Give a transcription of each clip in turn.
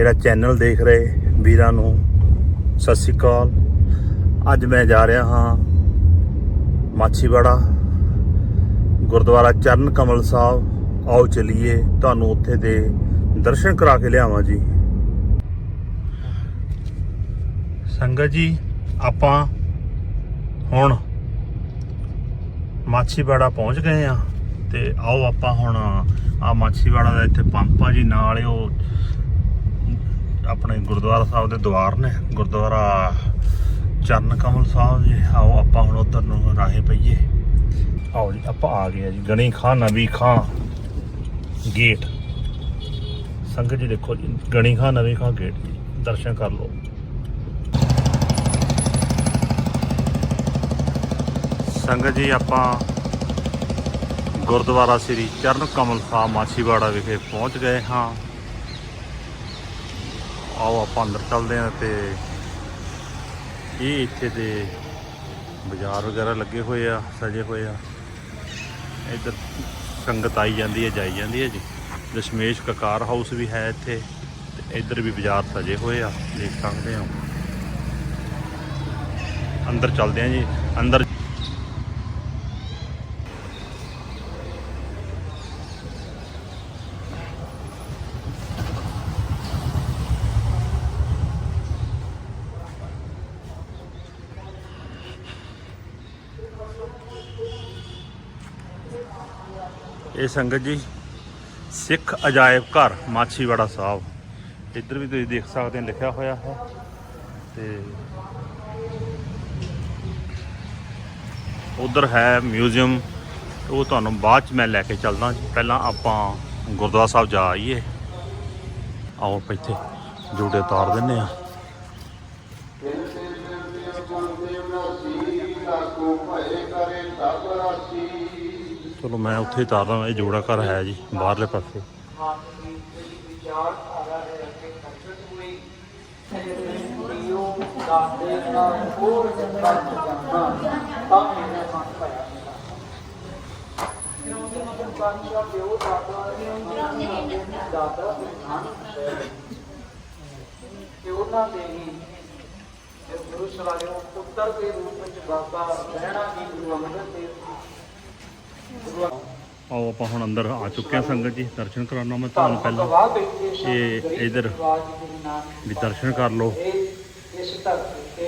ਮੇਰਾ ਚੈਨਲ ਦੇਖ ਰਹੇ ਵੀਰਾਂ ਨੂੰ, ਸਤਿ ਸ੍ਰੀ ਅਕਾਲ। ਅੱਜ ਮੈਂ ਜਾ ਰਿਹਾ ਹਾਂ ਮਾਛੀਵਾੜਾ, ਗੁਰਦੁਆਰਾ ਚਰਨ ਕਮਲ ਸਾਹਿਬ। ਆਓ ਚਲੀਏ, ਤੁਹਾਨੂੰ ਉੱਥੇ ਦੇ ਦਰਸ਼ਨ ਕਰਾ ਕੇ ਲਿਆਵਾਂ ਜੀ। ਸੰਗਤ ਜੀ, ਆਪਾਂ ਹੁਣ ਮਾਛੀਵਾੜਾ ਪਹੁੰਚ ਗਏ ਆ ਤੇ ਆਓ ਆਪਾਂ ਹੁਣ ਆ ਮਾਛੀਵਾੜਾ ਦਾ ਇੱਥੇ ਪੰਪ ਆ ਜੀ, ਨਾਲ ਉਹ ਆਪਣੇ ਗੁਰਦੁਆਰਾ ਸਾਹਿਬ ਦੇ ਦੁਆਰ ਨੇ, ਗੁਰਦੁਆਰਾ ਚਰਨ ਕਮਲ ਸਾਹਿਬ ਜੀ। ਆਓ ਆਪਾਂ ਹੁਣ ਉਧਰ ਨੂੰ ਰਾਹੇ ਪਈਏ। ਆਓ ਜੀ, ਆਪਾਂ ਆ ਗਏ ਆ ਜੀ, ਗਣੀ ਖਾਂ, ਨਵੀ ਖਾਂ, ਗੇਟ। ਸੰਗਤ ਜੀ ਦੇਖੋ ਜੀ, ਗਣੀ ਖਾਂ, ਨਵੀ ਖਾਂ, ਗੇਟ ਜੀ, ਦਰਸ਼ਨ ਕਰ ਲਓ। ਸੰਗਤ ਜੀ, ਆਪਾਂ ਗੁਰਦੁਆਰਾ ਸ੍ਰੀ ਚਰਨ ਕਮਲ ਸਾਹਿਬ ਮਾਛੀਵਾੜਾ ਵਿਖੇ ਪਹੁੰਚ ਗਏ ਹਾਂ। ਆਓ ਆਪਾਂ ਅੰਦਰ ਚੱਲਦੇ ਹਾਂ ਤੇ ਇਹ ਇੱਥੇ ਦੇ ਬਾਜ਼ਾਰ ਵਗੈਰਾ ਲੱਗੇ ਹੋਏ ਆ, ਸਜੇ ਹੋਏ ਆ। ਇੱਧਰ ਸੰਗਤ ਆਈ ਜਾਂਦੀ ਹੈ, ਜਾਈ ਜਾਂਦੀ ਹੈ ਜੀ। ਦਸ਼ਮੇਸ਼ ਕਕਾਰ ਹਾਊਸ ਵੀ ਹੈ ਇੱਥੇ ਤੇ ਇੱਧਰ ਵੀ ਬਾਜ਼ਾਰ ਸਜੇ ਹੋਏ ਆ, ਦੇਖ ਸਕਦੇ ਹੋ। ਅੰਦਰ ਚੱਲਦੇ ਆ ਜੀ। ਅੰਦਰ ਇਹ ਸੰਗਤ ਜੀ, ਸਿੱਖ ਅਜਾਇਬ ਘਰ, ਮਾਛੀਵਾੜਾ ਸਾਹਿਬ। ਇੱਧਰ ਵੀ ਤੁਸੀਂ ਦੇਖ ਸਕਦੇ ਹੋ, ਲਿਖਿਆ ਹੋਇਆ ਹੈ। ਤੇ ਉਧਰ ਹੈ ਮਿਊਜ਼ੀਅਮ। ਉਹ ਤੁਹਾਨੂੰ ਬਾਅਦ ਚ ਮੈਂ ਲੈ ਕੇ ਚੱਲਦਾ। ਪਹਿਲਾਂ ਆਪਾਂ ਗੁਰਦੁਆਰਾ ਸਾਹਿਬ ਜਾ ਆਈਏ। ਆਓ ਆਪਾਂ ਇੱਥੇ ਜੋੜੇ ਉਤਾਰ ਦਿੰਨੇ ਆ ਚਲੋ ਮੈਂ ਉੱਥੇ ਤਾਰਦਾ ਇਹ ਜੋੜਾ ਘਰ ਹੈ ਜੀ, ਬਾਹਰਲੇ ਪਾਸੇ। ਤੇ ਉਹਨਾਂ ਦੇ ਹੀ ਗੁਰੂ ਸਵਾਲਿਓ ਪੁੱਤਰ ਦੇ ਰੂਪ ਵਿੱਚ ਬਾਬਾ ਰਹਿਣਾ ਜੀ ਗੁਰੂ ਅੰਗਦ ਦੇਵ ਆਓ ਆਪਾਂ ਹੁਣ ਅੰਦਰ ਆ ਚੁੱਕੇ ਹਾਂ ਸੰਗਤ ਜੀ ਦਰਸ਼ਨ ਕਰਾਉਣਾ ਮੈਂ ਤੁਹਾਨੂੰ ਪਹਿਲਾਂ। ਇਹ ਇੱਧਰ ਵੀ ਦਰਸ਼ਨ ਕਰ ਲਓ। ਇਸ ਧਰਤੀ ਤੇ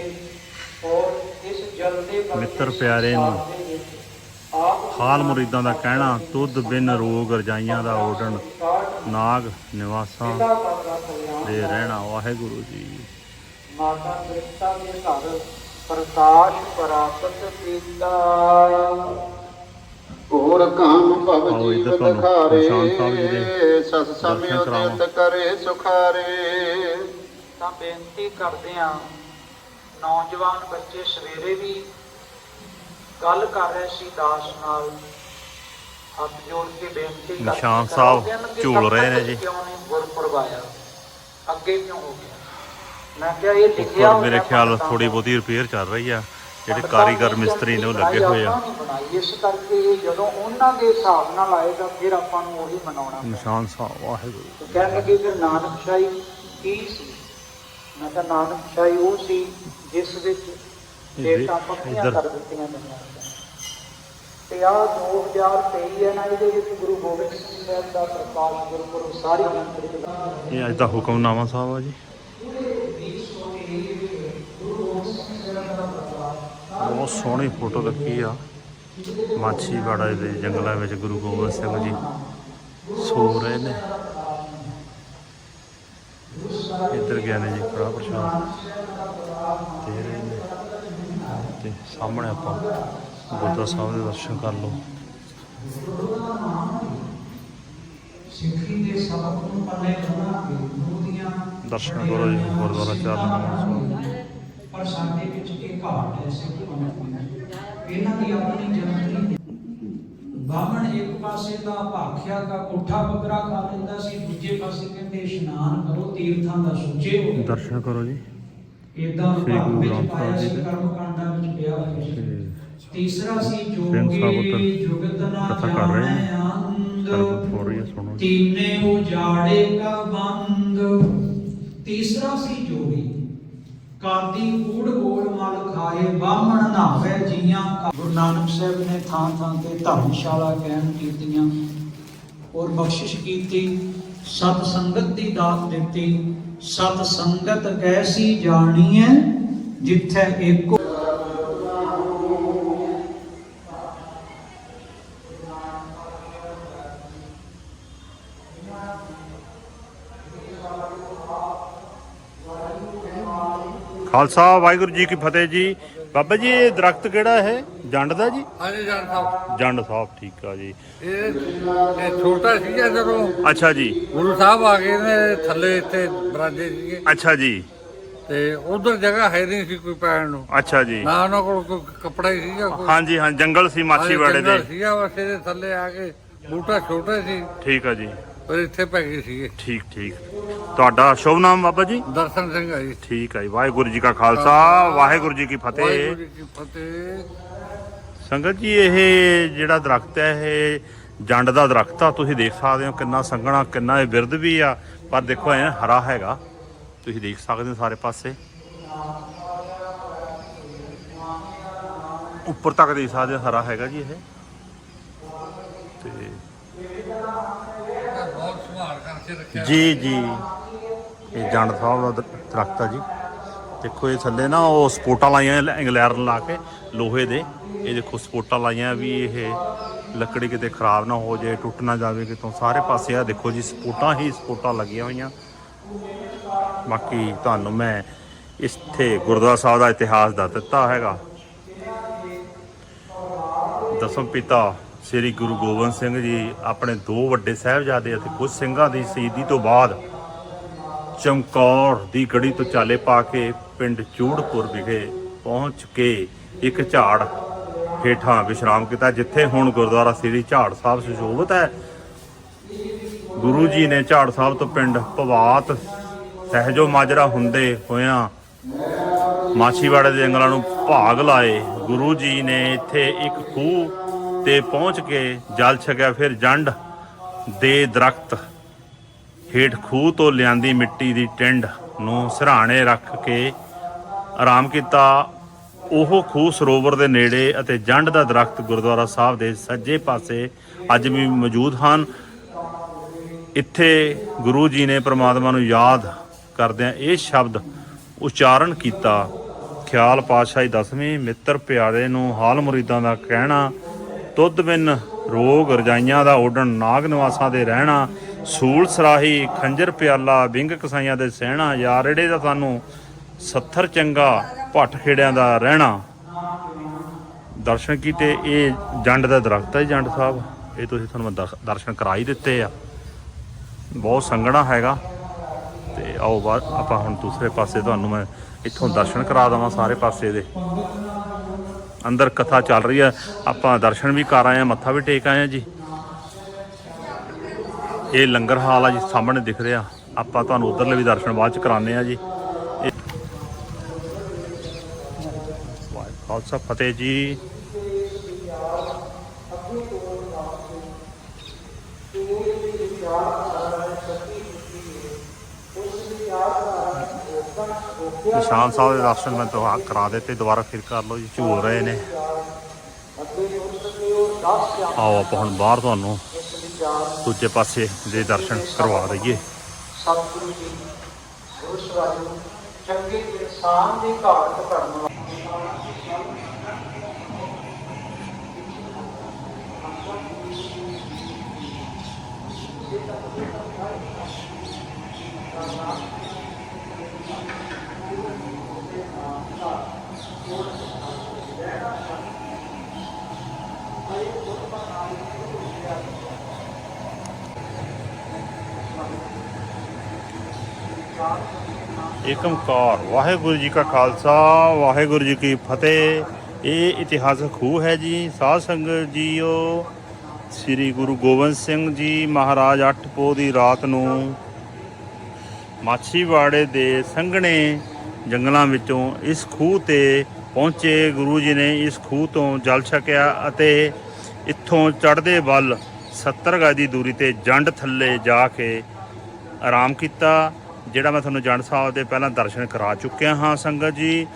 ਔਰ ਇਸ ਜਲ ਦੇ ਮਿੱਤਰ ਪਿਆਰੇ ਨੂੰ ਹਾਲ ਮੁਰੀਦਾਂ ਦਾ ਕਹਿਣਾ ਤੁਧ ਬਿਨ ਰੋਗ ਰਜਾਈਆਂ ਦਾ ਓਡਣ ਨਾਗ ਨਿਵਾਸਾਂ ਦੇ ਰਹਿਣਾ। ਵਾਹਿਗੁਰੂ ਜੀ। ਮਾਤਾ ਤ੍ਰਿਪਤਾ ਦੇ ਘਰ ਪ੍ਰਕਾਸ਼ ਪ੍ਰਾਪਤ ਕੀਤਾ। ਹੋਰ ਕਾਮ ਭਵ ਜੀਵ ਤੁਹਾਨੂੰ ਲਖਾਰੇ ਨਿਸ਼ਾਨ ਸਾਹਿਬ ਜੀ ਦੇ ਸਤ ਕਰਾਵਾਂ। ਨਿਤ ਕਰੇ ਸੁਖਾਰੇ ਤਾਂ ਬੇਨਤੀ ਕਰਦੇ ਆ ਨੌਜਵਾਨ ਬੱਚੇ ਸਵੇਰੇ ਵੀ ਗੱਲ ਕਰ ਰਹੇ ਸੀ ਦਾਸ ਨਾਲ ਹੱਥ ਜੋੜ ਕੇ ਬੇਨਤੀ ਕਰਦੇ ਨਿਸ਼ਾਨ ਕਰੋ ਸਾਹਿਬ ਝੂਲ ਰਹੇ ਨੇ ਜੀ। ਕਿਉਂ ਨਹੀਂ ਗੁਰਪੁਰਬ ਆਇਆ ਅੱਗੇ ਕਿਉਂ ਹੋ ਗਿਆ ਮੈਂ ਕਿਹਾ ਇਹ ਲਿਖਿਆ ਮੇਰੇ ਖਿਆਲ ਥੋੜੀ। ਬਹੁਤੀ ਰਿਪੇਅਰ ਚੱਲ ਰਹੀ ਆ ਜਿਹੜੇ ਕਾਰੀਗਰ ਮਿਸਤਰੀ ਨੇ ਉਹ ਲੱਗੇ ਹੋਏ ਆ ਬਣਾਈ ਇਸ ਕਰਕੇ ਜਦੋਂ ਉਹਨਾਂ ਦੇ ਹਿਸਾਬ ਨਾਲ ਆਏਗਾ ਫਿਰ ਆਪਾਂ ਨੂੰ ਉਹੀ ਮਨਾਉਣਾ। ਨਿਸ਼ਾਨ ਸਾਹਿਬ ਵਾਹਿਗੁਰੂ ਤੇ ਕਹਿਣ ਲੱਗੇ ਕਿ ਨਾਨਕਸ਼ਾਹੀ ਕੀ ਸੀ ਮੈਂ ਕਿਹਾ ਨਾਨਕਸ਼ਾਹੀ ਉਹ ਸੀ ਜਿਸ ਵਿੱਚ ਡੇਟਾਂ ਪੱਕੀਆਂ। ਕਰ ਦਿੱਤੀਆਂ ਗਈਆਂ। ਤੇ ਆ 2023 ਹੈ ਨਾ ਇਹਦੇ ਵਿੱਚ ਗੁਰੂ ਗੋਬਿੰਦ ਸਿੰਘ ਸਾਹਿਬ ਦਾ ਪ੍ਰਕਾਸ਼ ਗੁਰਪੁਰਬ ਸਾਰੀ ਮੰਤਰੀ ਇਹ ਅੱਜ ਦਾ ਹੁਕਮਨਾਮਾ ਸਾਹਿਬ ਆ ਜੀ ਬਹੁਤ ਸੋਹਣੀ ਫੋਟੋ ਲੱਗੀ ਆ। ਮਾਛੀਵਾੜਾ ਦੇ ਜੰਗਲਾਂ ਵਿੱਚ ਗੁਰੂ ਗੋਬਿੰਦ ਸਿੰਘ ਜੀ ਸੋ ਰਹੇ ਨੇ। ਇੱਧਰ ਗਿਆਨੀ ਜੀ ਕੜਾ ਪ੍ਰਸ਼ਾਦ ਦੇ ਰਹੇ ਨੇ। ਤੇ ਸਾਹਮਣੇ ਆਪਾਂ ਗੁਰਦੁਆਰਾ ਸਾਹਿਬ ਦੇ ਦਰਸ਼ਨ ਕਰ ਲਓ। ਸਿੱਖੀ ਦੇ ਸਬਕ ਨੂੰ ਪੱਲੇ ਬਣਾ ਗੁਰੂ ਦੀਆਂ ਦਰਸ਼ਨ ਕਰੋ ਜੀ, ਗੁਰਦੁਆਰਾ ਚਰਨ ਪਰ ਸਾਡੇ ਵਿੱਚ ਘਾਟ ਹੈ ਸਿੱਖ ਪੰਥ ਦੀ ਇਹਨਾਂ ਦੀ ਆਪਣੀ ਜਨਤਰੀ ਬਾਹਮਣ ਇੱਕ ਪਾਸੇ ਦਾ ਭਾਖਿਆ ਦਾ ਕੋਠਾ ਬੱਕਰਾ ਖਾ ਲੈਂਦਾ ਸੀ ਦੂਜੇ ਪਾਸੇ ਕਹਿੰਦੇ ਇਸ਼ਨਾਨ ਕਰੋ ਤੀਰਥਾਂ ਦਾ ਸੁਚੇ ਹੋ ਦਰਸ਼ਨ ਕਰੋ ਜੀ। ਇਦਾਂ ਭਾਗ ਵਿੱਚ ਪਾਇਆ ਸੀ ਵਿੱਚ ਪਿਆ ਹੋਇਆ ਸੀ। ਜੋਗੀ ਜੁਗਤ ਨਾ। ਜਾਣੈ ਤੀਨੇ ਉਜਾੜੇ ਕਾ ਤੀਸਰਾ ਸੀ ਜੋਗੀ ਕਾਦੀ ਕੂੜ ਗੋਲ ਮਲ ਖਾਏ, ਬਾਹਮਣ ਨਾਵੇ ਜੀਆਂ ਗੁਰੂ ਨਾਨਕ ਸਾਹਿਬ ਨੇ ਥਾਂ ਥਾਂ ਤੇ ਧਰਮਸ਼ਾਲਾ ਕਾਇਮ ਕੀਤੀਆਂ ਔਰ ਬਖਸ਼ਿਸ਼ ਕੀਤੀ, ਸਤ ਸੰਗਤ ਦੀ ਦਾਤ ਦਿੱਤੀ, ਸਤ ਸੰਗਤ ਕੈਸੀ ਜਾਣੀਐ, ਜਿੱਥੇ ਏਕੋ ਖਾਲਸਾ ਵਾਹਿਗੁਰੂ ਜੀ ਕੀ ਫਤਿਹ ਜੀ। ਬਾਬਾ ਜੀ ਇਹ ਦਰਖਤ ਕਿਹੜਾ ਹੈ ਜੰਡ ਦਾ ਜੀ? ਹਾਂਜੀ ਜਾਨ ਸਾਹਿਬ। ਜੰਡ ਸਾਹਿਬ ਠੀਕ ਆ ਜੀ। ਇਹ ਇਹ ਛੋਟਾ ਸੀਗਾ ਜਦੋਂ ਅੱਛਾ ਜੀ। ਗੁਰੂ ਸਾਹਿਬ ਆ ਗਏ ਨੇ ਥੱਲੇ ਇੱਥੇ ਬਰਾਂਡੇ ਸੀਗੇ। ਅੱਛਾ ਜੀ। ਤੇ ਉਧਰ ਜਗ੍ਹਾ ਹੈ ਨਹੀਂ ਸੀ ਕੋਈ ਪੈਣ ਨੂੰ। ਅੱਛਾ ਜੀ। ਨਾ ਉਹਨਾਂ ਕੋਲ ਕੋਈ ਕੱਪੜਾ ਹੀ ਸੀਗਾ ਕੋਈ ਹਾਂਜੀ ਹਾਂ ਜੰਗਲ ਸੀ ਮਾਛੀਵਾੜੇ ਦੇ। ਸੀਗਾ ਬਸ ਇਹਦੇ ਥੱਲੇ ਆ ਕੇ ਬੂਟਾ ਛੋਟਾ ਸੀ। ਠੀਕ ਆ ਜੀ। ਪਰ ਇੱਥੇ ਪੈ ਗਏ ਸੀਗੇ। ਠੀਕ ਠੀਕ। ਤੁਹਾਡਾ ਸ਼ੁਭ ਨਾਮ ਬਾਬਾ ਜੀ? ਦਰਸ਼ਨ ਸਿੰਘ ਆ ਜੀ। ਠੀਕ ਹੈ ਜੀ ਵਾਹਿਗੁਰੂ ਜੀ ਕਾ ਖਾਲਸਾ ਵਾਹਿਗੁਰੂ ਜੀ ਕੀ ਫਤਿਹ ਵਾਹਿਗੁਰੂ ਜੀ ਕੀ ਫਤਿਹ। ਸੰਗਤ ਜੀ ਇਹ ਜਿਹੜਾ ਦਰਖਤ ਹੈ ਇਹ ਜੰਡ ਦਾ ਦਰਖਤ ਆ। ਤੁਸੀਂ ਦੇਖ ਸਕਦੇ ਹੋ ਕਿੰਨਾ ਸੰਘਣਾ ਕਿੰਨਾ ਇਹ ਬਿਰਧ ਵੀ ਆ। ਪਰ ਦੇਖੋ ਐ ਹਰਾ ਹੈਗਾ। ਤੁਸੀਂ ਦੇਖ ਸਕਦੇ ਹੋ ਸਾਰੇ ਪਾਸੇ। ਉੱਪਰ ਤੱਕ ਦੇਖ ਸਕਦੇ ਹੋ ਹਰਾ ਹੈਗਾ ਜੀ ਇਹ। ਜੀ ਜੀ। ਇਹ ਜੰਡ ਸਾਹਿਬ ਦਾ ਦਰ- ਦਰਖਤ ਆ ਜੀ। ਦੇਖੋ ਇਹ ਥੱਲੇ ਨਾ ਉਹ ਸਪੋਟਾਂ ਲਾਈਆਂ ਇੰਗਲੈਰ ਲਾ ਕੇ, ਲੋਹੇ ਦੇ। ਇਹ ਦੇਖੋ ਸਪੋਟਾਂ ਲਾਈਆਂ ਵੀ ਇਹ ਲੱਕੜੀ ਕਿਤੇ ਖਰਾਬ ਨਾ ਹੋ ਜਾਏ, ਟੁੱਟ ਨਾ ਜਾਵੇ ਕਿਤੋਂ। ਸਾਰੇ ਪਾਸੇ ਆ ਦੇਖੋ ਜੀ, ਸਪੋਟਾਂ ਹੀ ਸਪੋਟਾਂ ਲੱਗੀਆਂ ਹੋਈਆਂ। ਬਾਕੀ ਤੁਹਾਨੂੰ ਮੈਂ ਇੱਥੇ ਗੁਰਦੁਆਰਾ ਸਾਹਿਬ ਦਾ ਇਤਿਹਾਸ ਦੱਸ ਦਿੱਤਾ ਹੈਗਾ। ਦਸਮ ਪਿਤਾ ਸ੍ਰੀ ਗੁਰੂ ਗੋਬਿੰਦ ਸਿੰਘ ਜੀ ਆਪਣੇ ਦੋ ਵੱਡੇ ਸਾਹਿਬਜ਼ਾਦੇ ਅਤੇ ਕੁਝ ਸਿੰਘਾਂ ਦੀ ਸ਼ਹੀਦੀ ਤੋਂ ਬਾਅਦ ਚਮਕੌਰ ਦੀ ਗੜੀ ਤੋਂ ਚਾਲੇ ਪਾ ਕੇ ਪਿੰਡ ਚੂੜਪੁਰ ਵਿਖੇ ਪਹੁੰਚ ਕੇ ਇੱਕ ਝਾੜ ਹੇਠਾਂ ਵਿਸ਼ਰਾਮ ਕੀਤਾ, ਜਿੱਥੇ ਹੁਣ ਗੁਰਦੁਆਰਾ ਸ੍ਰੀ ਝਾੜ ਸਾਹਿਬ ਸੁਸ਼ੋਭਿਤ ਹੈ। ਗੁਰੂ ਜੀ ਨੇ ਝਾੜ ਸਾਹਿਬ ਤੋਂ ਪਿੰਡ ਭਵਾਤ ਸਹਿਜੋ ਮਾਜਰਾ ਹੁੰਦੇ ਹੋਇਆਂ ਮਾਛੀਵਾੜੇ ਦੇ ਜੰਗਲਾਂ ਨੂੰ ਭਾਗ ਲਾਏ। ਗੁਰੂ ਜੀ ਨੇ ਇੱਥੇ ਇੱਕ ਖੂਹ ਤੇ ਪਹੁੰਚ ਕੇ ਜਲ ਛਕਿਆ, ਫਿਰ ਜੰਡ ਦੇ ਦਰਖਤ ਹੇਠ ਖੂਹ ਤੋਂ ਲਿਆਂਦੀ ਮਿੱਟੀ ਦੀ ਟਿੰਡ ਨੂੰ ਸਿਰਹਾਣੇ ਰੱਖ ਕੇ ਆਰਾਮ ਕੀਤਾ। ਉਹ ਖੂਹ ਸਰੋਵਰ ਦੇ ਨੇੜੇ ਅਤੇ ਜੰਡ ਦਾ ਦਰਖਤ ਗੁਰਦੁਆਰਾ ਸਾਹਿਬ ਦੇ ਸੱਜੇ ਪਾਸੇ ਅੱਜ ਵੀ ਮੌਜੂਦ ਹਨ। ਇੱਥੇ ਗੁਰੂ ਜੀ ਨੇ ਪ੍ਰਮਾਤਮਾ ਨੂੰ ਯਾਦ ਕਰਦਿਆਂ ਇਹ ਸ਼ਬਦ ਉਚਾਰਨ ਕੀਤਾ। ਖਿਆਲ ਪਾਤਸ਼ਾਹੀ ਦਸਵੀਂ, ਮਿੱਤਰ ਪਿਆਰੇ ਨੂੰ ਹਾਲ ਮੁਰੀਦਾਂ ਦਾ ਕਹਿਣਾ ਦੁੱਧ ਬਿਨ ਰੋਗ ਰਜਾਈਆਂ ਦਾ ਓਡਣ ਨਾਗ ਨਿਵਾਸਾਂ ਦੇ ਰਹਿਣਾ, ਸੂਲ ਸਰਾਹੀ, ਖੰਜਰ ਪਿਆਲਾ, ਵਿੰਗ ਕਸਾਈਆਂ ਦੇ ਸਹਿਣਾ, ਯਾਰੜੇ ਦਾ ਸਾਨੂੰ ਸੱਥਰ ਚੰਗਾ ਭੱਟ ਖੇੜਿਆਂ ਦਾ ਰਹਿਣਾ। ਦਰਸ਼ਨ ਕੀਤੇ, ਇਹ ਜੰਡ ਦਾ ਦਰਖਤ ਹੈ ਜੰਡ ਸਾਹਿਬ। ਇਹ ਤੁਸੀਂ ਤੁਹਾਨੂੰ ਮੈਂ ਦਰਸ਼ਨ ਕਰਾ ਹੀ ਦਿੱਤੇ ਆ। ਬਹੁਤ ਸੰਘਣਾ ਹੈਗਾ। ਤੇ ਆਓ ਬਾਅਦ ਆਪਾਂ ਹੁਣ ਦੂਸਰੇ ਪਾਸੇ ਤੁਹਾਨੂੰ ਮੈਂ ਇੱਥੋਂ ਦਰਸ਼ਨ ਕਰਾ ਦਵਾਂ ਸਾਰੇ ਪਾਸੇ ਦੇ। ਅੰਦਰ ਕਥਾ ਚੱਲ ਰਹੀ ਹੈ। ਆਪਾਂ ਦਰਸ਼ਨ ਵੀ ਕਰ ਆਏ ਆ ਮੱਥਾ ਵੀ ਟੇਕ ਆਏ ਆ ਜੀ। ਇਹ ਲੰਗਰ ਹਾਲ ਆ ਜੀ, ਸਾਹਮਣੇ ਦਿਖ ਰਿਹਾ। ਆਪਾਂ ਤੁਹਾਨੂੰ ਉਧਰਲੇ ਵੀ ਦਰਸ਼ਨ ਬਾਅਦ ਚ ਕਰਾਣੇ ਆ ਜੀ। ਇਹ- ਖਾਲਸਾ, ਫਤਿਹ ਜੀ। ਨਿਸ਼ਾਨ ਸਾਹਿਬ ਦੇ ਦਰਸ਼ਨ ਮੈਂ ਤੋਂ ਕਰਾ ਦਿੱਤੇ, ਦੁਬਾਰਾ ਫਿਰ ਕਰ ਲਓ ਜੀ। ਝੂਲ ਰਹੇ ਨੇ। ਆਓ ਆਪਾਂ ਹੁਣ ਬਾਹਰ ਤੁਹਾਨੂੰ ਦੂਜੇ ਪਾਸੇ ਦੇ ਦਰਸ਼ਨ ਕਰਵਾ ਦਈਏ। ਸਤਿਗੁਰੂ ਜੀ ਗੁਰੂ ਸਵਾਰੀ ਚੰਗੇ ਇਨਸਾਨ ਦੀ ਘਾਟ ਕਰਨ। ਏਕਮ ਕਾਰ। ਵਾਹਿਗੁਰੂ ਜੀ ਕਾ ਖਾਲਸਾ, ਵਾਹਿਗੁਰੂ ਜੀ ਕੀ ਫਤਿਹ। ਇਹ ਇਤਿਹਾਸਕ ਖੂਹ ਹੈ ਜੀ, ਸਾਧ ਸੰਗਤ ਜੀਓ। ਸ੍ਰੀ ਗੁਰੂ ਗੋਬਿੰਦ ਸਿੰਘ ਜੀ ਮਹਾਰਾਜ ਅੱਠ ਪੋ ਦੀ ਰਾਤ ਨੂੰ ਮਾਛੀਵਾੜੇ ਦੇ ਸੰਘਣੇ ਜੰਗਲਾਂ ਵਿੱਚੋਂ ਇਸ ਖੂਹ ਤੇ ਪਹੁੰਚੇ ਗੁਰੂ ਜੀ ਨੇ ਇਸ ਖੂਹ ਤੋਂ ਜਲ ਛਕਿਆ ਅਤੇ ਇੱਥੋਂ ਚੜ੍ਹਦੇ ਵੱਲ 70 ਗਜ ਦੀ ਦੂਰੀ ਤੇ ਜੰਡ ਥੱਲੇ ਜਾ ਕੇ ਆਰਾਮ ਕੀਤਾ। ਜਿਹੜਾ ਮੈਂ ਤੁਹਾਨੂੰ ਜੰਡ ਸਾਹਿਬ ਦੇ ਪਹਿਲਾਂ ਦਰਸ਼ਨ ਕਰਾ ਚੁੱਕਿਆ ਹਾਂ ਸੰਗਤ ਜੀ।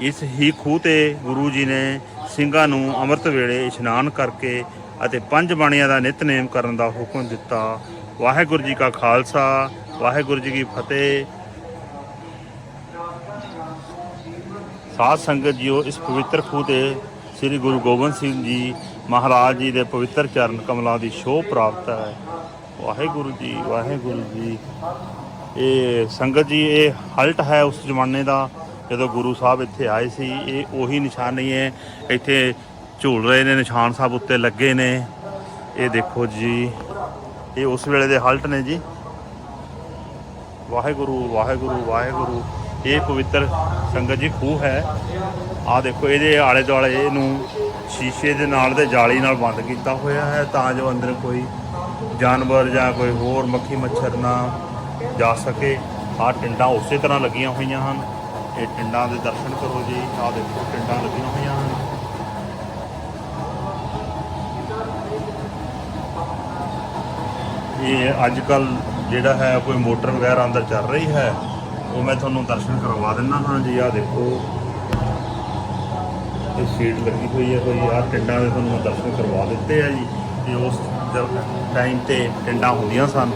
ਇਸ ਹੀ ਖੂਹ ਤੇ ਗੁਰੂ ਜੀ ਨੇ ਸਿੰਘਾਂ ਨੂੰ ਅੰਮ੍ਰਿਤ ਵੇਲੇ ਇਸ਼ਨਾਨ ਕਰਕੇ ਅਤੇ ਪੰਜ ਬਾਣੀਆਂ ਦਾ ਨਿਤਨੇਮ ਕਰਨ ਦਾ ਹੁਕਮ ਦਿੱਤਾ। ਵਾਹਿਗੁਰੂ ਜੀ ਕਾ ਖਾਲਸਾ, ਵਾਹਿਗੁਰੂ ਜੀ ਕੀ ਫਤਿਹ। ਸਾਧ ਸੰਗਤ ਜੀਓ, ਇਸ ਪਵਿੱਤਰ ਖੂਹ ਤੇ ਸ੍ਰੀ ਗੁਰੂ ਗੋਬਿੰਦ ਸਿੰਘ ਜੀ ਮਹਾਰਾਜ ਜੀ ਦੇ ਪਵਿੱਤਰ ਚਰਨ ਕਮਲਾਂ ਦੀ ਸ਼ੋਭ ਪ੍ਰਾਪਤ ਹੈ। ਵਾਹਿਗੁਰੂ ਜੀ ਵਾਹਿਗੁਰੂ ਜੀ ਇਹ ਸੰਗਤ ਜੀ, ਇਹ ਹਲਟ ਹੈ ਉਸ ਜ਼ਮਾਨੇ ਦਾ, ਜਦੋਂ ਗੁਰੂ ਸਾਹਿਬ ਇੱਥੇ ਆਏ ਸੀ, ਇਹ ਉਹੀ ਨਿਸ਼ਾਨੀ ਹੈ। ਇੱਥੇ ਝੂਲ ਰਹੇ ਨੇ, ਨਿਸ਼ਾਨ ਸਾਹਿਬ ਉੱਤੇ ਲੱਗੇ ਨੇ। ਇਹ ਦੇਖੋ ਜੀ, ਇਹ ਉਸ ਵੇਲੇ ਦੇ ਹਲਟ ਨੇ ਜੀ। ਵਾਹਿਗੁਰੂ ਵਾਹਿਗੁਰੂ ਵਾਹਿਗੁਰੂ, ਇਹ ਪਵਿੱਤਰ ਸੰਗਤ ਜੀ, ਖੂਹ ਹੈ। ਆ ਦੇਖੋ, ਇਹਦੇ ਆਲੇ ਦੁਆਲੇ ਇਹਨੂੰ ਸ਼ੀਸ਼ੇ ਦੇ ਨਾਲ ਤੇ ਜਾਲੀ ਨਾਲ ਬੰਦ ਕੀਤਾ ਹੋਇਆ ਹੈ, ਤਾਂ ਜੋ ਅੰਦਰ ਕੋਈ ਜਾਨਵਰ ਜਾਂ ਕੋਈ ਹੋਰ ਮੱਖੀ ਮੱਛਰ ਨਾ ਜਾ ਸਕੇ। ਆ ਟਿੰਡਾਂ ਉਸੇ ਤਰ੍ਹਾਂ ਲੱਗੀਆਂ ਹੋਈਆਂ ਹਨ। ਇਹ ਟਿੰਡਾਂ ਦੇ ਦਰਸ਼ਨ ਕਰੋ ਜੀ। ਆ ਦੇਖੋ, ਟਿੰਡਾਂ ਲੱਗੀਆਂ ਹੋਈਆਂ ਹਨ। ਇਹ ਅੱਜ ਕੱਲ ਜਿਹੜਾ ਹੈ, ਕੋਈ ਮੋਟਰ ਵਗੈਰਾ ਅੰਦਰ ਚੱਲ ਰਹੀ ਹੈ, ਉਹ ਮੈਂ ਤੁਹਾਨੂੰ ਦਰਸ਼ਨ ਕਰਵਾ ਦਿੰਦਾ ਹਾਂ ਜੀ। ਆ ਦੇਖੋ। ਇਹ ਸ਼ੀਟ ਲੱਗੀ ਹੋਈ ਹੈ ਕੋਈ। ਆ ਟਿੰਡਾਂ ਦੇ ਤੁਹਾਨੂੰ ਦਰਸ਼ਨ ਕਰਵਾ ਦਿੱਤੇ ਆ ਜੀ। ਤੇ ਉਸ ਟਾਈਮ ਤੇ ਟਿੰਡਾਂ ਹੁੰਦੀਆਂ ਸਨ।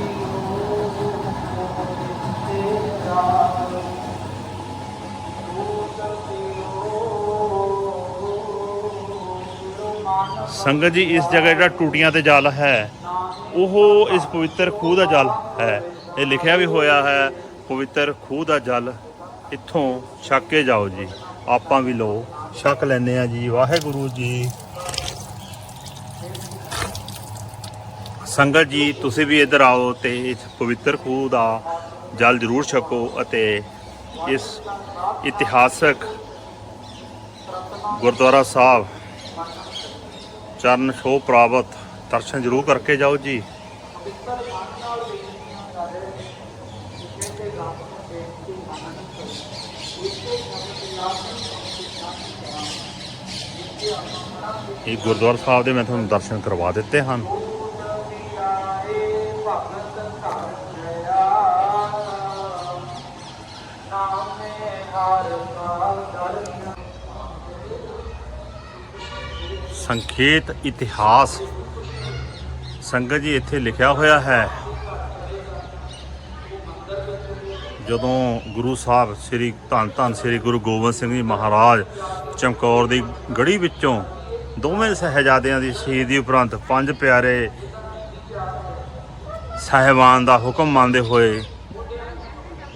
ਸੰਗਤ ਜੀ, ਇਸ ਜਗ੍ਹਾ ਜਿਹੜਾ ਟੂਟੀਆਂ ਤੇ ਜਲ ਹੈ, ਉਹ ਇਸ ਪਵਿੱਤਰ ਖੂਹ ਦਾ ਜਲ ਹੈ। ਇਹ ਲਿਖਿਆ ਵੀ ਹੋਇਆ ਹੈ, ਪਵਿੱਤਰ ਖੂਹ ਦਾ ਜਲ ਇੱਥੋਂ ਛੱਕ ਕੇ ਜਾਓ ਜੀ। ਆਪਾਂ ਵੀ ਲਓ, ਛੱਕ ਲੈਨੇ ਆ ਜੀ। ਵਾਹਿਗੁਰੂ ਜੀ। ਸੰਗਤ ਜੀ, ਤੁਸੀਂ ਵੀ ਇੱਧਰ ਆਓ ਤੇ ਇਸ ਪਵਿੱਤਰ ਖੂਹ ਦਾ ਜਲ ਜ਼ਰੂਰ ਛਕੋ ਅਤੇ ਇਸ ਇਤਿਹਾਸਕ ਗੁਰਦੁਆਰਾ ਸਾਹਿਬ ਚਰਨ ਛੋਹ ਪ੍ਰਾਪਤ, ਦਰਸ਼ਨ ਜ਼ਰੂਰ ਕਰਕੇ ਜਾਓ ਜੀ। ਇਹ ਗੁਰਦੁਆਰਾ ਸਾਹਿਬ ਦੇ ਮੈਂ ਤੁਹਾਨੂੰ ਦਰਸ਼ਨ ਕਰਵਾ ਦਿੱਤੇ ਹਨ। ਸੰਖੇਤ ਇਤਿਹਾਸ। ਸੰਗਤ ਜੀ, ਇੱਥੇ ਲਿਖਿਆ ਹੋਇਆ ਹੈ। ਜਦੋਂ ਗੁਰੂ ਸਾਹਿਬ ਸ੍ਰੀ, ਧੰਨ ਧੰਨ ਸ੍ਰੀ ਗੁਰੂ ਗੋਬਿੰਦ ਸਿੰਘ ਜੀ ਮਹਾਰਾਜ ਚਮਕੌਰ ਦੀ ਗੜੀ ਵਿੱਚੋਂ ਦੋਵੇਂ ਸਹਿਜਾਦਿਆਂ ਦੀ ਸ਼ਹੀਦੀ ਉਪਰੰਤ ਪੰਜ ਪਿਆਰੇ ਸਾਹਿਬਾਨ ਦਾ ਹੁਕਮ ਮੰਨਦੇ ਹੋਏ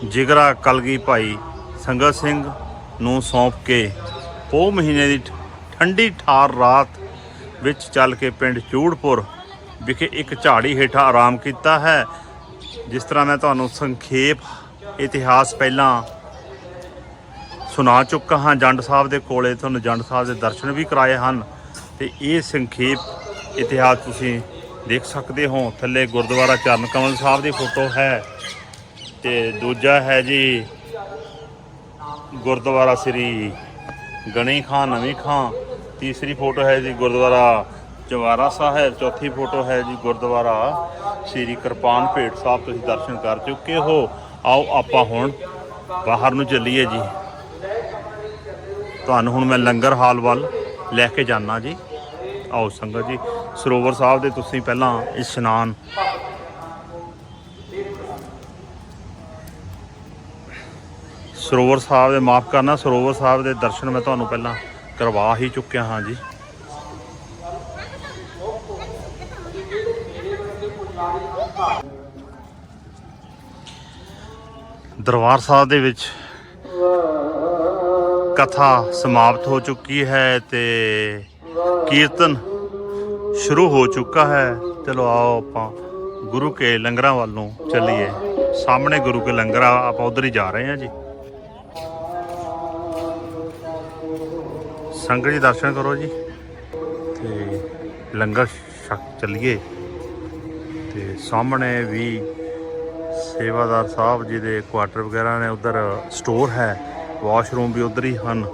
ਜਿਗਰਾ ਕਲਗੀ ਭਾਈ ਸੰਗਤ ਸਿੰਘ ਨੂੰ ਸੌਂਪ ਕੇ ਪੋ ਮਹੀਨੇ ਦੀ ਠੰਡੀ ਠਾਰ ਰਾਤ ਵਿੱਚ ਚੱਲ ਕੇ ਪਿੰਡ ਚੂੜਪੁਰ ਵਿਖੇ ਇੱਕ ਝਾੜੀ ਹੇਠਾਂ ਆਰਾਮ ਕੀਤਾ ਹੈ, ਜਿਸ ਤਰ੍ਹਾਂ ਮੈਂ ਤੁਹਾਨੂੰ ਸੰਖੇਪ ਇਤਿਹਾਸ ਪਹਿਲਾਂ ਸੁਣਾ ਚੁੱਕਾ ਹਾਂ। ਜੰਡ ਸਾਹਿਬ ਦੇ ਕੋਲੇ ਤੁਹਾਨੂੰ ਜੰਡ ਸਾਹਿਬ ਦੇ ਦਰਸ਼ਨ ਵੀ ਕਰਾਏ ਹਨ ਤੇ ਇਹ ਸੰਖੇਪ ਇਤਿਹਾਸ ਤੁਸੀਂ ਦੇਖ ਸਕਦੇ ਹੋ। ਥੱਲੇ ਗੁਰਦੁਆਰਾ ਚਰਨ ਕਮਲ ਸਾਹਿਬ ਦੀ ਫੋਟੋ ਹੈ ਤੇ ਦੂਜਾ ਹੈ ਜੀ ਗੁਰਦੁਆਰਾ ਸ੍ਰੀ ਗਣੀ ਖਾਂ ਨਵੀਂ ਖਾਂ। ਤੀਸਰੀ ਫੋਟੋ ਹੈ ਜੀ ਗੁਰਦੁਆਰਾ ਚਵਾਰਾ ਸਾਹਿਬ, ਚੌਥੀ ਫੋਟੋ ਹੈ ਜੀ ਗੁਰਦੁਆਰਾ ਸ੍ਰੀ ਕਿਰਪਾਨ ਭੇਟ ਸਾਹਿਬ, ਤੁਸੀਂ ਦਰਸ਼ਨ ਕਰ ਚੁੱਕੇ ਹੋ। ਆਓ ਆਪਾਂ ਹੁਣ ਬਾਹਰ ਨੂੰ ਚੱਲੀਏ ਜੀ। ਤੁਹਾਨੂੰ ਹੁਣ ਮੈਂ ਲੰਗਰ ਹਾਲ ਵੱਲ ਲੈ ਕੇ ਜਾਣਾ ਜੀ। ਆਓ ਸੰਗਤ ਜੀ, ਸਰੋਵਰ ਸਾਹਿਬ ਦੇ ਤੁਸੀਂ ਪਹਿਲਾਂ ਇਸ਼ਨਾਨ। ਸਰੋਵਰ ਸਾਹਿਬ ਦੇ, ਮਾਫ ਕਰਨਾ, ਸਰੋਵਰ ਸਾਹਿਬ ਦੇ ਦਰਸ਼ਨ ਮੈਂ ਤੁਹਾਨੂੰ ਪਹਿਲਾਂ ਕਰਵਾ ਹੀ ਚੁੱਕਿਆ ਹਾਂ ਜੀ। ਦਰਬਾਰ ਸਾਹਿਬ ਦੇ ਵਿੱਚ ਕਥਾ ਸਮਾਪਤ ਹੋ ਚੁੱਕੀ ਹੈ ਤੇ ਕੀਰਤਨ ਸ਼ੁਰੂ ਹੋ ਚੁੱਕਾ ਹੈ। ਚਲੋ ਆਓ ਆਪਾਂ ਗੁਰੂ ਕੇ ਲੰਗਰਾਂ ਵੱਲੋਂ ਚੱਲੀਏ। ਸਾਹਮਣੇ ਗੁਰੂ ਕੇ ਲੰਗਰ ਆਪਾਂ ਉਧਰ ਹੀ ਜਾ ਰਹੇ ਹਾਂ ਜੀ। ਸੰਗਤ ਜੀ, ਦਰਸ਼ਨ ਕਰੋ ਜੀ। ਤੇ ਲੰਗਰ ਛਕ ਚੱਲੀਏ। ਤੇ ਸਾਹਮਣੇ ਵੀ ਸੇਵਾਦਾਰ ਸਾਹਿਬ ਜੀ ਦੇ ਕੁਆਟਰ ਵਗੈਰਾ ਨੇ, ਉਧਰ ਸਟੋਰ ਹੈ। ਵਾਸ਼ਰੂਮ ਵੀ ਉਧਰ ਹੀ ਹਨ।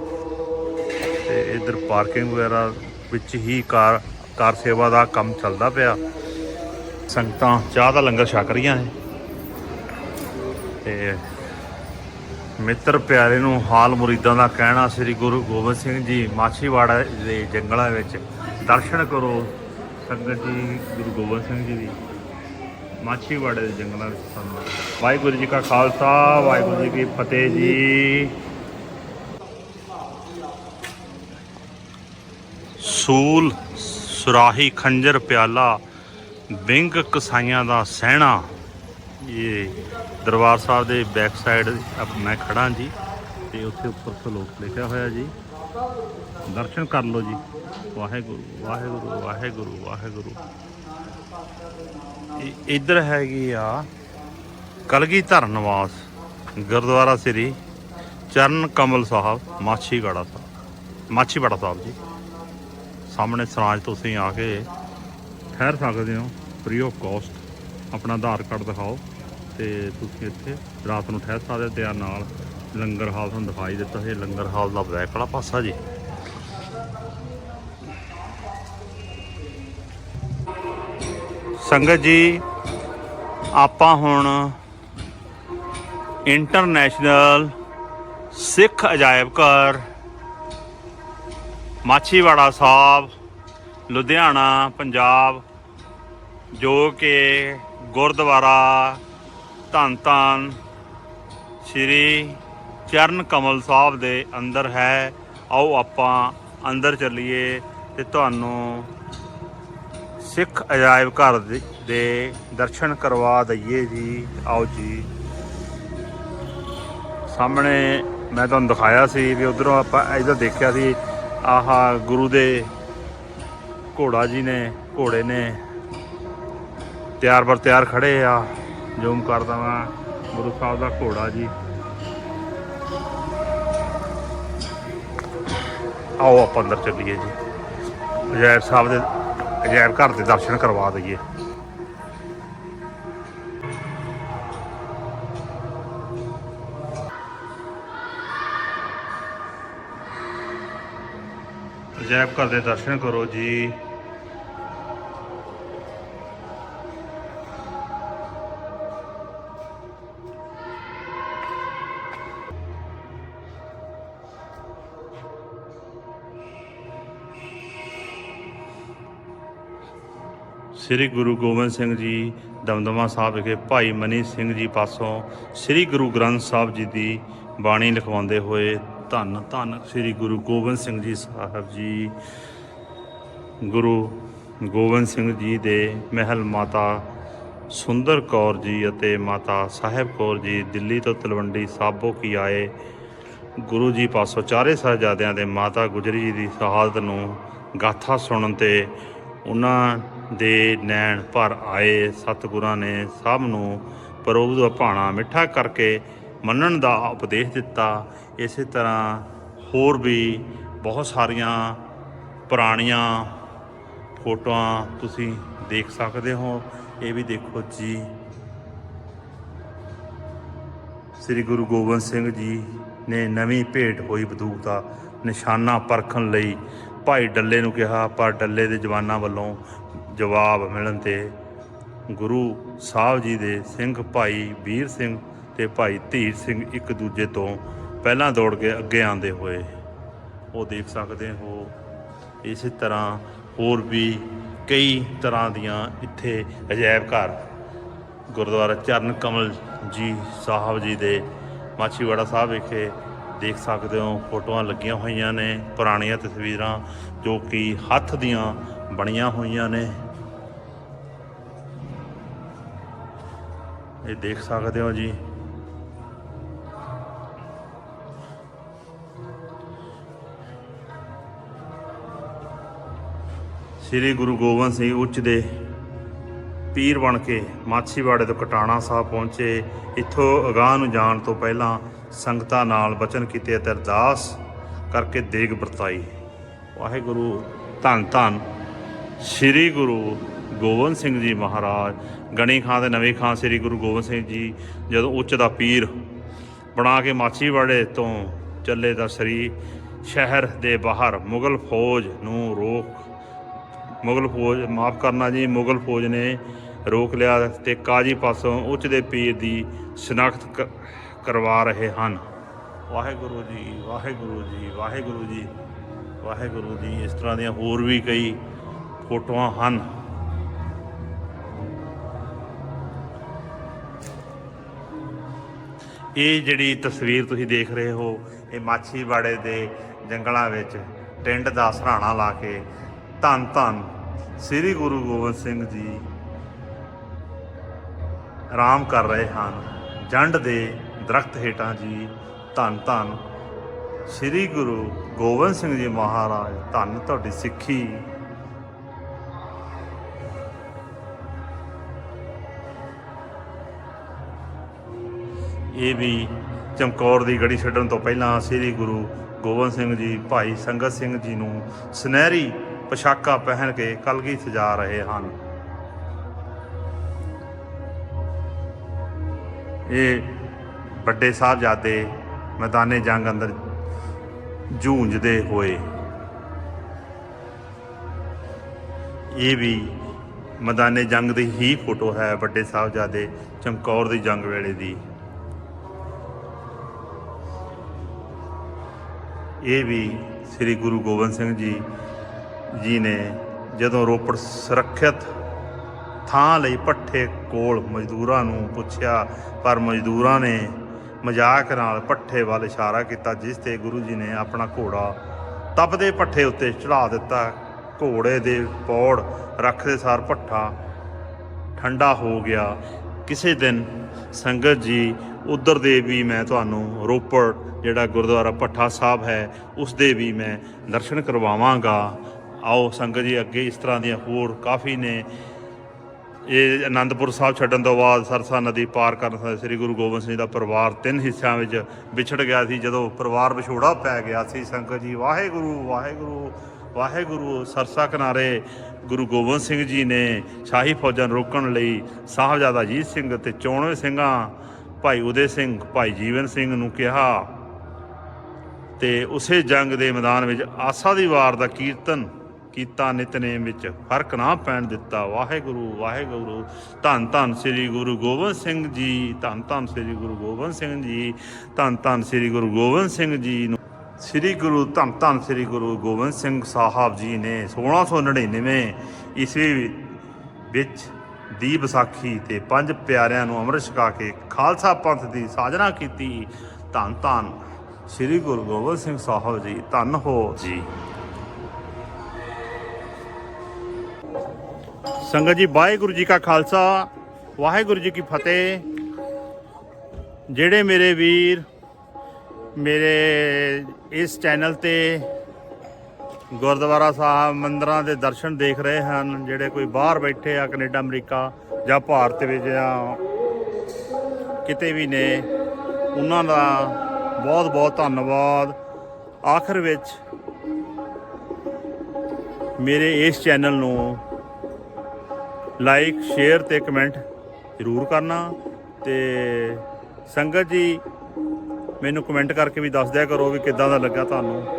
ਤੇ ਇਧਰ ਪਾਰਕਿੰਗ ਵਗੈਰਾ ਵਿੱਚ ਹੀ ਕਾਰ ਕਾਰ ਸੇਵਾ ਦਾ ਕੰਮ ਚੱਲਦਾ ਪਿਆ। ਸੰਗਤਾਂ ਚਾਹ ਦਾ ਲੰਗਰ ਛਕ ਰਹੀਆਂ ਨੇ। ਤੇ ਮਿੱਤਰ ਪਿਆਰੇ ਨੂੰ ਹਾਲ ਮੁਰੀਦਾਂ ਦਾ ਕਹਿਣਾ ਸ੍ਰੀ ਗੁਰੂ ਗੋਬਿੰਦ ਸਿੰਘ ਜੀ ਮਾਛੀਵਾੜਾ ਦੇ ਜੰਗਲਾਂ ਵਿੱਚ ਦਰਸ਼ਨ ਕਰੋ ਸੰਗਤ ਜੀ, ਗੁਰੂ ਗੋਬਿੰਦ ਸਿੰਘ ਜੀ ਦੀ। ਮਾਛੀਵਾੜੇ ਦੇ ਜੰਗਲਾਂ ਵਿੱਚ ਸਾਨੂੰ ਵਾਹਿਗੁਰੂ ਜੀ ਕਾ ਖਾਲਸਾ, ਵਾਹਿਗੁਰੂ ਜੀ ਕੀ ਫਤਿਹ ਜੀ। ਸੂਲ, ਸੁਰਾਹੀ, ਖੰਜਰ, ਪਿਆਲਾ ਬਿੰਗ ਕਸਾਈਆਂ ਦਾ ਸਹਿਣਾ ਇਹ ਦਰਬਾਰ ਸਾਹਿਬ ਦੇ ਬੈਕ ਸਾਈਡ ਮੈਂ ਖੜਾ ਜੀ ਤੇ ਉੱਥੇ ਉੱਪਰ ਸਲੋਕ ਲਿਖਿਆ ਹੋਇਆ ਜੀ। ਦਰਸ਼ਨ ਕਰ ਲਓ ਜੀ। ਵਾਹਿਗੁਰੂ ਵਾਹਿਗੁਰੂ ਵਾਹਿਗੁਰੂ ਵਾਹਿਗੁਰੂ। ਇਹ ਇੱਧਰ ਹੈਗੀ ਆ ਕਲਗੀ ਨਿਵਾਸ, ਗੁਰਦੁਆਰਾ ਸ੍ਰੀ ਚਰਨ ਕਮਲ ਸਾਹਿਬ ਮਾਛੀਗੜਾ ਸਾਹਿਬ, ਮਾਛੀਵਾੜਾ ਸਾਹਿਬ ਜੀ। ਸਾਹਮਣੇ ਸਰਾਜ ਤੁਸੀਂ ਆ ਕੇ ਠਹਿਰ ਸਕਦੇ ਹੋ। ਫ੍ਰੀ ਆਫ ਕਾਸਟ ਆਪਣਾ ਆਧਾਰ ਕਾਰਡ ਦਿਖਾਓ। ਤੇ ਤੁਸੀਂ ਇੱਥੇ ਰਾਤ ਨੂੰ ਠਹਿਰ ਸਕਦੇ ਹੋ ਤੇ ਆ ਨਾਲ ਲੰਗਰ ਹਾਲ ਤੁਹਾਨੂੰ ਦਿਖਾਈ ਦਿੱਤਾ ਹੈ ਲੰਗਰ ਹਾਲ ਦਾ ਬੈਕ ਵਾਲਾ ਪਾਸਾ ਜੀ। ਸੰਗਤ ਜੀ, ਆਪਾਂ ਹੁਣ ਇੰਟਰਨੈਸ਼ਨਲ ਸਿੱਖ ਅਜਾਇਬ ਘਰ, ਮਾਛੀਵਾੜਾ ਸਾਹਿਬ, ਲੁਧਿਆਣਾ, ਪੰਜਾਬ, ਜੋ ਕਿ ਗੁਰਦੁਆਰਾ ਧੰਨ ਧੰਨ ਸ਼੍ਰੀ ਚਰਨ ਕਮਲ ਸਾਹਿਬ ਦੇ ਅੰਦਰ ਹੈ। ਆਓ ਆਪਾਂ ਅੰਦਰ ਚੱਲੀਏ ਤੇ ਤੁਹਾਨੂੰ ਸਿੱਖ ਅਜਾਇਬ ਘਰ ਦੇ- ਦੇ ਦਰਸ਼ਨ ਕਰਵਾ ਦਈਏ ਜੀ। ਆਓ ਜੀ। ਸਾਹਮਣੇ ਮੈਂ ਤੁਹਾਨੂੰ ਦਿਖਾਇਆ ਸੀ ਵੀ ਉਧਰੋਂ ਆਪਾਂ ਇਧਰ ਦੇਖਿਆ ਸੀ, ਆਹ ਗੁਰੂ ਦੇ ਘੋੜਾ ਜੀ ਨੇ, ਘੋੜੇ ਨੇ ਤਿਆਰ ਪਰ ਤਿਆਰ ਖੜੇ ਆ। ਜ਼ੂਮ ਕਰਦਾ ਮੈਂ ਗੁਰੂ ਸਾਹਿਬ ਦਾ ਘੋੜਾ ਜੀ। ਆਓ ਆਪਾਂ ਅੰਦਰ ਚੱਲੀਏ ਜੀ। ਅਜਾਇਬ ਸਾਹਿਬ ਦੇ, ਅਜਾਇਬ ਘਰ ਦੇ ਦਰਸ਼ਨ ਕਰਵਾ ਦਈਏ। ਅਜਾਇਬ ਘਰ ਦੇ ਦਰਸ਼ਨ ਕਰੋ ਜੀ। ਸ੍ਰੀ ਗੁਰੂ ਗੋਬਿੰਦ ਸਿੰਘ ਜੀ, ਦਮਦਮਾ ਸਾਹਿਬ ਵਿਖੇ ਭਾਈ ਮਨੀ ਸਿੰਘ ਜੀ ਪਾਸੋਂ ਸ੍ਰੀ ਗੁਰੂ ਗ੍ਰੰਥ ਸਾਹਿਬ ਜੀ ਦੀ ਬਾਣੀ ਲਿਖਵਾਉਂਦੇ ਹੋਏ ਧੰਨ ਧੰਨ ਸ੍ਰੀ ਗੁਰੂ ਗੋਬਿੰਦ ਸਿੰਘ ਜੀ ਸਾਹਿਬ ਜੀ, ਗੁਰੂ ਗੋਬਿੰਦ ਸਿੰਘ ਜੀ ਦੇ ਮਹਿਲ ਮਾਤਾ ਸੁੰਦਰ ਕੌਰ ਜੀ ਅਤੇ ਮਾਤਾ ਸਾਹਿਬ ਕੌਰ ਜੀ, ਦਿੱਲੀ ਤੋਂ ਤਲਵੰਡੀ ਸਾਬੋ ਕੀ ਆਏ ਗੁਰੂ ਜੀ ਪਾਸੋਂ ਚਾਰੇ ਸਾਹਿਬਜ਼ਾਦਿਆਂ ਦੇ ਮਾਤਾ ਗੁਜਰੀ ਜੀ ਦੀ ਸ਼ਹਾਦਤ ਨੂੰ ਗਾਥਾ ਸੁਣਨ ਤੇ ਉਹਨਾਂ ਦੇ ਨੈਣ ਭਰ ਆਏ ਸਤਿਗੁਰਾਂ ਨੇ ਸਭ ਨੂੰ ਪ੍ਰਭੂ ਦਾ ਭਾਣਾ ਮਿੱਠਾ ਕਰਕੇ ਮੰਨਣ ਦਾ ਉਪਦੇਸ਼ ਦਿੱਤਾ। ਇਸੇ ਤਰ੍ਹਾਂ ਹੋਰ ਵੀ ਬਹੁਤ ਸਾਰੀਆਂ ਪੁਰਾਣੀਆਂ ਫੋਟੋਆਂ ਤੁਸੀਂ ਦੇਖ ਸਕਦੇ ਹੋ। ਇਹ ਵੀ ਦੇਖੋ ਜੀ। ਸ੍ਰੀ ਗੁਰੂ ਗੋਬਿੰਦ ਸਿੰਘ ਜੀ ਨੇ ਨਵੀਂ ਭੇਟ ਹੋਈ ਬੰਦੂਕ ਦਾ ਨਿਸ਼ਾਨਾ ਪਰਖਣ ਲਈ। ਭਾਈ ਡੱਲੇ ਨੂੰ ਕਿਹਾ, ਪਰ ਡੱਲੇ ਦੇ ਜਵਾਨਾਂ ਵੱਲੋਂ ਜਵਾਬ ਮਿਲਣ ਤੇ ਗੁਰੂ ਸਾਹਿਬ ਜੀ ਦੇ ਸਿੰਘ ਭਾਈ ਵੀਰ ਸਿੰਘ ਤੇ ਭਾਈ ਧੀਰ ਸਿੰਘ ਇੱਕ ਦੂਜੇ ਤੋਂ ਪਹਿਲਾਂ ਦੌੜ ਕੇ ਅੱਗੇ ਆਂਦੇ ਹੋਏ। ਉਹ ਦੇਖ ਸਕਦੇ ਹੋ, ਇਸੇ ਤਰ੍ਹਾਂ ਹੋਰ ਵੀ ਕਈ ਤਰ੍ਹਾਂ ਦੀਆਂ ਇੱਥੇ ਅਜਾਇਬ ਘਰ। ਗੁਰਦੁਆਰਾ ਚਰਨ ਕਮਲ ਜੀ ਸਾਹਿਬ ਜੀ ਦੇ ਮਾਛੀਵਾੜਾ ਸਾਹਿਬ ਵਿਖੇ ਦੇਖ ਸਕਦੇ ਹੋ, ਫੋਟੋਆਂ ਲੱਗੀਆਂ ਹੋਈਆਂ ਨੇ, ਪੁਰਾਣੀਆਂ ਤਸਵੀਰਾਂ ਜੋ ਕਿ ਹੱਥ ਦੀਆਂ ਬਣੀਆਂ ਹੋਈਆਂ ਨੇ। ਇਹ ਦੇਖ ਸਕਦੇ ਹੋ ਜੀ। ਸ੍ਰੀ ਗੁਰੂ ਗੋਬਿੰਦ ਸਿੰਘ ਉੱਚ ਦੇ ਪੀਰ ਬਣ ਕੇ ਮਾਛੀਵਾੜੇ ਤੋਂ ਕਟਾਣਾ ਸਾਹਿਬ ਪਹੁੰਚੇ। ਇੱਥੋਂ ਅਗਾਹ ਨੂੰ ਜਾਣ ਤੋਂ ਪਹਿਲਾਂ ਸੰਗਤਾਂ ਨਾਲ ਬਚਨ ਕੀਤੇ ਅਤੇ ਅਰਦਾਸ ਕਰਕੇ ਦੇਗ ਵਰਤਾਈ। ਵਾਹਿਗੁਰੂ ਧੰਨ ਧੰਨ ਸ੍ਰੀ ਗੁਰੂ ਗੋਬਿੰਦ ਸਿੰਘ ਜੀ ਮਹਾਰਾਜ, ਗਣੀ ਖਾਂ ਦੇ ਨਵੇਂ ਖਾਂ ਸ੍ਰੀ ਗੁਰੂ ਗੋਬਿੰਦ ਸਿੰਘ ਜੀ, ਜਦੋਂ ਉੱਚ ਦਾ ਪੀਰ ਬਣਾ ਕੇ ਮਾਛੀਵਾੜੇ ਤੋਂ ਚੱਲੇ ਤਾਂ ਸ੍ਰੀ ਸ਼ਹਿਰ ਦੇ ਬਾਹਰ ਮੁਗਲ ਫੌਜ ਨੂੰ ਰੋਕ, ਮੁਗਲ ਫੌਜ, ਮਾਫ ਕਰਨਾ ਜੀ, ਮੁਗਲ ਫੌਜ ਨੇ ਰੋਕ ਲਿਆ ਤੇ ਕਾਜੀ ਪਾਸੋਂ ਉੱਚ ਦੇ ਪੀਰ ਦੀ ਸ਼ਨਾਖਤ ਕ- ਕਰਵਾ ਰਹੇ ਹਨ। ਵਾਹਿਗੁਰੂ ਜੀ ਵਾਹਿਗੁਰੂ ਜੀ ਵਾਹਿਗੁਰੂ ਜੀ ਵਾਹਿਗੁਰੂ ਜੀ, ਇਸ ਤਰ੍ਹਾਂ ਦੀਆਂ ਹੋਰ ਵੀ ਕਈ ਫੋਟੋਆਂ ਹਨ। ਇਹ ਜਿਹੜੀ ਤਸਵੀਰ ਤੁਸੀਂ ਦੇਖ ਰਹੇ ਹੋ, ਇਹ ਮਾਛੀਵਾੜੇ ਦੇ ਜੰਗਲਾਂ ਵਿੱਚ ਟਿੰਡ ਦਾ ਸਰਾਣਾ ਲਾ ਕੇ ਧੰਨ ਧੰਨ ਸ੍ਰੀ ਗੁਰੂ ਗੋਬਿੰਦ ਸਿੰਘ ਜੀ ਆਰਾਮ ਕਰ ਰਹੇ ਹਨ। ਜੰਡ ਦੇ ਦਰਖਤ ਹੇਠਾਂ ਜੀ ਧੰਨ ਧੰਨ ਸ੍ਰੀ ਗੁਰੂ ਗੋਬਿੰਦ ਸਿੰਘ ਜੀ ਮਹਾਰਾਜ, ਧੰਨ ਤੁਹਾਡੀ ਸਿੱਖੀ। ਇਹ ਵੀ ਚਮਕੌਰ ਦੀ ਗੜੀ ਛੱਡਣ ਤੋਂ ਪਹਿਲਾਂ ਸ੍ਰੀ ਗੁਰੂ ਗੋਬਿੰਦ ਸਿੰਘ ਜੀ, ਭਾਈ ਸੰਗਤ ਸਿੰਘ ਜੀ ਨੂੰ ਸੁਨਹਿਰੀ ਪੋਸ਼ਾਕਾਂ ਪਹਿਨ ਕੇ ਕਲਗੀ ਸਜਾ ਰਹੇ ਹਨ। ਇਹ ਵੱਡੇ ਸਾਹਿਬਜ਼ਾਦੇ ਮੈਦਾਨੇ ਜੰਗ ਅੰਦਰ ਜੂਝਦੇ ਹੋਏ ਇਹ ਵੀ ਮੈਦਾਨੇ ਜੰਗ ਦੀ ਹੀ ਫੋਟੋ ਹੈ ਵੱਡੇ ਸਾਹਿਬਜ਼ਾਦੇ ਚਮਕੌਰ ਦੀ ਜੰਗ ਵੇਲੇ ਦੀ। ਇਹ ਵੀ ਸ੍ਰੀ ਗੁਰੂ ਗੋਬਿੰਦ ਸਿੰਘ ਜੀ ਜੀ ਨੇ ਜਦੋਂ ਰੋਪੜ ਸੁਰੱਖਿਅਤ ਥਾਂ ਲਈ ਪੱਠੇ ਕੋਲ ਮਜ਼ਦੂਰਾਂ ਨੂੰ ਪੁੱਛਿਆ, ਪਰ ਮਜ਼ਦੂਰਾਂ ਨੇ ਮਜ਼ਾਕ ਨਾਲ ਪੱਠੇ ਵੱਲ ਇਸ਼ਾਰਾ ਕੀਤਾ, ਜਿਸ ਤੇ ਗੁਰੂ ਜੀ ਨੇ ਆਪਣਾ ਘੋੜਾ ਤਪਦੇ ਪੱਠੇ ਉੱਤੇ ਚੜਾ ਦਿੱਤਾ। ਘੋੜੇ ਦੇ ਪੌੜ ਰੱਖਦੇ ਸਾਰ ਪੱਠਾ ਠੰਡਾ ਹੋ ਗਿਆ। ਕਿਸੇ ਦਿਨ ਸੰਗਤ ਜੀ ਉਧਰ ਦੇ ਵੀ ਮੈਂ ਤੁਹਾਨੂੰ ਰੋਪੜ, ਜਿਹੜਾ ਗੁਰਦੁਆਰਾ ਭੱਠਾ ਸਾਹਿਬ ਹੈ, ਉਸ ਦੇ ਵੀ ਮੈਂ ਦਰਸ਼ਨ ਕਰਵਾਵਾਂਗਾ। ਆਓ ਸੰਗਤ ਜੀ, ਅੱਗੇ ਇਸ ਤਰ੍ਹਾਂ ਦੀਆਂ ਹੋਰ ਕਾਫੀ ਨੇ। ਇਹ ਆਨੰਦਪੁਰ ਸਾਹਿਬ ਛੱਡਣ ਤੋਂ ਬਾਅਦ ਸਰਸਾ ਨਦੀ ਪਾਰ ਕਰਨ ਸਮੇਂ ਸ੍ਰੀ ਗੁਰੂ ਗੋਬਿੰਦ ਸਿੰਘ ਦਾ ਪਰਿਵਾਰ ਤਿੰਨ ਹਿੱਸਿਆਂ ਵਿੱਚ ਵਿਛੜ ਗਿਆ ਸੀ। ਜਦੋਂ ਪਰਿਵਾਰ ਵਿਛੋੜਾ ਪੈ ਗਿਆ ਸੀ, ਸੰਗਤ ਜੀ, ਵਾਹਿਗੁਰੂ ਵਾਹਿਗੁਰੂ ਵਾਹਿਗੁਰੂ, ਸਰਸਾ ਕਿਨਾਰੇ ਗੁਰੂ ਗੋਬਿੰਦ ਸਿੰਘ ਜੀ ਨੇ ਸ਼ਾਹੀ ਫੌਜਾਂ ਨੂੰ ਰੋਕਣ ਲਈ ਸਾਹਿਬਜ਼ਾਦਾ ਅਜੀਤ ਸਿੰਘ ਤੇ ਚੋਣਵੇਂ ਸਿੰਘਾਂ ਭਾਈ ਉਦੇ ਸਿੰਘ, ਭਾਈ ਜੀਵਨ ਸਿੰਘ ਨੂੰ ਕਿਹਾ, ਤੇ ਉਸੇ ਜੰਗ ਦੇ ਮੈਦਾਨ ਵਿੱਚ ਆਸਾ ਦੀ ਵਾਰ ਦਾ ਕੀਰਤਨ ਕੀਤਾ, ਨਿਤਨੇਮ ਵਿੱਚ ਫ਼ਰਕ ਨਾ ਪੈਣ ਦਿੱਤਾ। ਵਾਹਿਗੁਰੂ ਵਾਹਿਗੁਰੂ, ਧੰਨ ਧੰਨ ਸ੍ਰੀ ਗੁਰੂ ਗੋਬਿੰਦ ਸਿੰਘ ਜੀ, ਧੰਨ ਧੰਨ ਸ੍ਰੀ ਗੁਰੂ ਗੋਬਿੰਦ ਸਿੰਘ ਜੀ, ਧੰਨ ਧੰਨ ਸ੍ਰੀ ਗੁਰੂ ਗੋਬਿੰਦ ਸਿੰਘ ਜੀ ਨੂੰ। ਸ੍ਰੀ ਗੁਰੂ, ਧੰਨ ਧੰਨ ਸ੍ਰੀ ਗੁਰੂ ਗੋਬਿੰਦ ਸਿੰਘ ਸਾਹਿਬ ਜੀ ਨੇ 1699 ਈਸਵੀ ਵਿੱਚ ਦੀ ਵਿਸਾਖੀ ਤੇ ਪੰਜ ਪਿਆਰਿਆਂ ਨੂੰ ਅੰਮ੍ਰਿਤ ਛਕਾ ਕੇ ਖਾਲਸਾ ਪੰਥ ਦੀ ਸਾਜਨਾ ਕੀਤੀ। ਧੰਨ ਧੰਨ। ਸ੍ਰੀ ਗੁਰੂ ਗੋਬਿੰਦ ਸਿੰਘ ਸਾਹਿਬ ਜੀ, ਧੰਨ ਹੋ ਜੀ। ਸੰਗਤ ਜੀ, ਵਾਹਿਗੁਰੂ ਜੀ ਕਾ ਖਾਲਸਾ, ਵਾਹਿਗੁਰੂ ਜੀ ਕੀ ਫਤਿਹ। ਜਿਹੜੇ ਮੇਰੇ ਵੀਰ, ਮੇਰੇ ਇਸ ਚੈਨਲ ਤੇ ਗੁਰਦੁਆਰਾ ਸਾਹਿਬ ਮੰਦਰਾਂ ਦੇ ਦਰਸ਼ਨ ਦੇਖ ਰਹੇ ਹਨ, ਜਿਹੜੇ ਕੋਈ ਬਾਹਰ ਬੈਠੇ ਆ ਕੈਨੇਡਾ, ਅਮਰੀਕਾ ਜਾਂ ਭਾਰਤ ਵਿੱਚ ਜਾਂ ਕਿਤੇ ਵੀ ਨੇ, ਉਹਨਾਂ ਦਾ ਬਹੁਤ ਬਹੁਤ ਧੰਨਵਾਦ। ਆਖਰ ਵਿੱਚ ਮੇਰੇ ਇਸ ਚੈਨਲ ਨੂੰ ਲਾਈਕ, ਸ਼ੇਅਰ ਤੇ ਕਮੈਂਟ ਜ਼ਰੂਰ ਕਰਨਾ ਤੇ ਸੰਗਤ ਜੀ, ਮੈਨੂੰ ਕਮੈਂਟ ਕਰਕੇ ਵੀ ਦੱਸ ਦਿਆ ਕਰੋ ਵੀ ਕਿੱਦਾਂ ਦਾ ਲੱਗਾ ਤੁਹਾਨੂੰ।